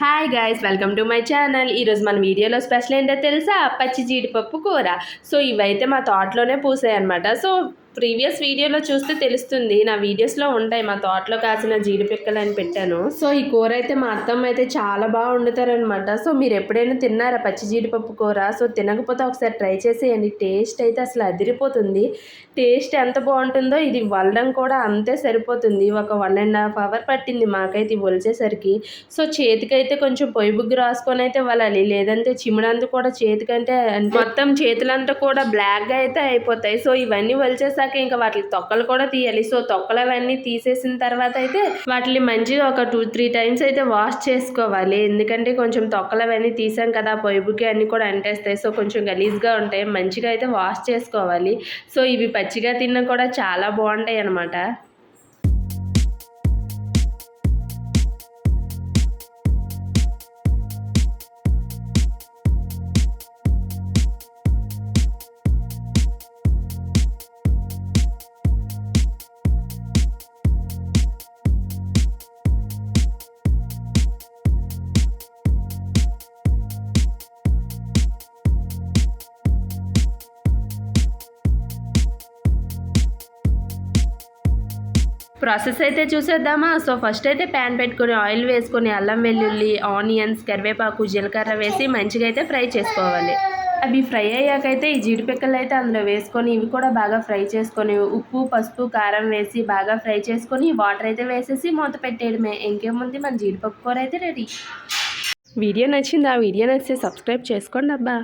Hi guys welcome to my channel ఈరోజు మన వీడియోలో స్పెషల్ ఏంటో తెలుసా? పచ్చి జీడిపప్పు కూర. సో ఇవైతే మా తోటలోనే పూసాయి అనమాట సో ప్రీవియస్ వీడియోలో చూస్తే తెలుస్తుంది. నా వీడియోస్లో ఉంటాయి. మా తోటలో కాసిన జీడిపిక్కలు అని పెట్టాను. సో ఈ కూర అయితే మా అత్తమ్మ అయితే చాలా బాగా వండుతారనమాట సో మీరు ఎప్పుడైనా తిన్నారా పచ్చి జీడిపప్పు కూర? సో తినకపోతే ఒకసారి ట్రై చేసేయండి. టేస్ట్ అయితే అసలు అదిరిపోతుంది. టేస్ట్ ఎంత బాగుంటుందో ఇది వల్లడం కూడా అంతే సరిపోతుంది. ఒక వన్ అండ్ హాఫ్ అవర్ పట్టింది మాకైతే ఒలిచేసరికి. సో చేతికైతే కొంచెం పొయ్యి బుగ్గు రాసుకొని అయితే వలాలి. లేదంటే చిమ్మడంతా కూడా చేతికంటే మొత్తం చేతులంతా కూడా బ్లాక్గా అయితే అయిపోతాయి. సో ఇవన్నీ వలిచేసాక ఇంకా వాటి తొక్కలు కూడా తీయాలి. సో తొక్కలు అవన్నీ తీసేసిన తర్వాత అయితే వాటిని మంచిగా ఒక టూ త్రీ టైమ్స్ అయితే వాష్ చేసుకోవాలి. ఎందుకంటే కొంచెం తొక్కలు అవన్నీ తీసాం కదా పొయ్యికి అన్నీ కూడా అంటేస్తాయి. సో కొంచెం గలీజ్గా ఉంటాయి. మంచిగా అయితే వాష్ చేసుకోవాలి. సో ఇవి పచ్చిగా తిన్నా కూడా చాలా బాగుంటాయి అన్నమాట. ప్రాసెస్ అయితే చూసేద్దామా? సో ఫస్ట్ అయితే ప్యాన్ పెట్టుకొని ఆయిల్ వేసుకొని అల్లం వెల్లుల్లి ఆనియన్స్ కరివేపాకు జీలకర్ర వేసి మంచిగా అయితే ఫ్రై చేసుకోవాలి. అవి ఫ్రై అయ్యాకైతే ఈ జీడిపిక్కలు అయితే అందులో వేసుకొని ఇవి కూడా బాగా ఫ్రై చేసుకొని ఉప్పు పసుపు కారం వేసి బాగా ఫ్రై చేసుకొని వాటర్ అయితే వేసేసి మూత పెట్టేయడమే. ఇంకేముంది? మన జీడిపప్పు కూర అయితే రెడీ. వీడియో నచ్చింది? ఆ వీడియో నచ్చితే సబ్స్క్రైబ్ చేసుకోండి అబ్బా.